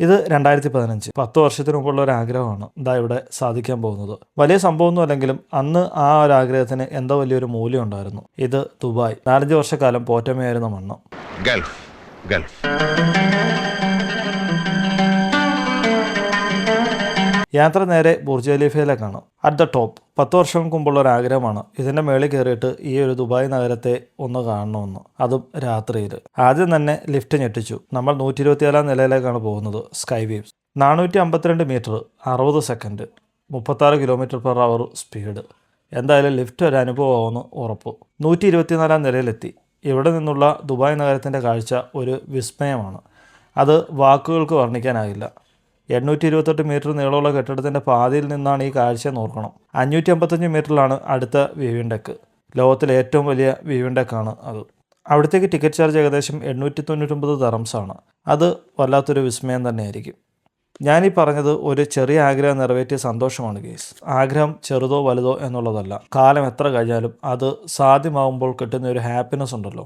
ഇത് രണ്ടായിരത്തി പതിനഞ്ച് പത്ത് വർഷത്തിന് മുമ്പുള്ള ഒരു ആഗ്രഹമാണ് ഇതാ ഇവിടെ സാധിക്കാൻ പോകുന്നത്. വലിയ സംഭവമൊന്നും അല്ലെങ്കിലും അന്ന് ആ ഒരു ആഗ്രഹത്തിന് എന്തോ വലിയൊരു മൂല്യം ഉണ്ടായിരുന്നു. ഇത് ദുബായ്. നാലഞ്ച് വർഷക്കാലം പോറ്റമയായിരുന്ന മണ്ണ് ഗൾഫ്. ഗൾഫ്. യാത്ര നേരെ ബുർജ് ഖലീഫയിലേക്കാണ് അറ്റ് ദ ടോപ്പ് പത്ത് വർഷം മുമ്പുള്ള ഒരു ആഗ്രഹമാണ് ഇതിന്റെ മേളിൽ കയറിയിട്ട് ഈ ഒരു ദുബായ് നഗരത്തെ ഒന്ന് കാണണമെന്ന്. അതും രാത്രിയിൽ. ആദ്യം തന്നെ ലിഫ്റ്റ് ഞെട്ടിച്ചു. നമ്മൾ നൂറ്റി ഇരുപത്തിയേഴാം നിലയിലേക്കാണ് പോകുന്നത് സ്കൈ വേവ്സ് നാനൂറ്റി അമ്പത്തിരണ്ട് മീറ്റർ അറുപത് സെക്കൻഡ് മുപ്പത്താറ് കിലോമീറ്റർ പെർ അവർ സ്പീഡ് എന്തായാലും ലിഫ്റ്റ് ഒരു അനുഭവമാവുമെന്ന് ഉറപ്പ്. നൂറ്റി ഇരുപത്തിനാലാം നിലയിലെത്തി. ഇവിടെ നിന്നുള്ള ദുബായ് നഗരത്തിന്റെ കാഴ്ച ഒരു വിസ്മയമാണ്. അത് വാക്കുകൾക്ക് വർണിക്കാനാകില്ല. എണ്ണൂറ്റി ഇരുപത്തെട്ട് മീറ്റർ നീളമുള്ള കെട്ടിടത്തിന്റെ പാതിയിൽ നിന്നാണ് ഈ കാഴ്ച നോക്കണം അഞ്ഞൂറ്റി അമ്പത്തഞ്ച് മീറ്ററിലാണ് അടുത്ത വ്യൂവിൻ ഡെക്ക് ലോകത്തിലെ ഏറ്റവും വലിയ വ്യൂവിൻ ഡെക്കാണ് അത്. അവിടത്തേക്ക് ടിക്കറ്റ് ചാർജ് ഏകദേശം എണ്ണൂറ്റി തൊണ്ണൂറ്റൊമ്പത് ദറംസാണ് അത് വല്ലാത്തൊരു വിസ്മയം തന്നെയായിരിക്കും. ഞാനീ പറഞ്ഞത് ഒരു ചെറിയ ആഗ്രഹം നിറവേറ്റിയ സന്തോഷമാണ് കേസ് ആഗ്രഹം ചെറുതോ വലുതോ എന്നുള്ളതല്ല. കാലം എത്ര കഴിഞ്ഞാലും അത് സാധ്യമാവുമ്പോൾ കിട്ടുന്ന ഒരു ഹാപ്പിനെസ് ഉണ്ടല്ലോ.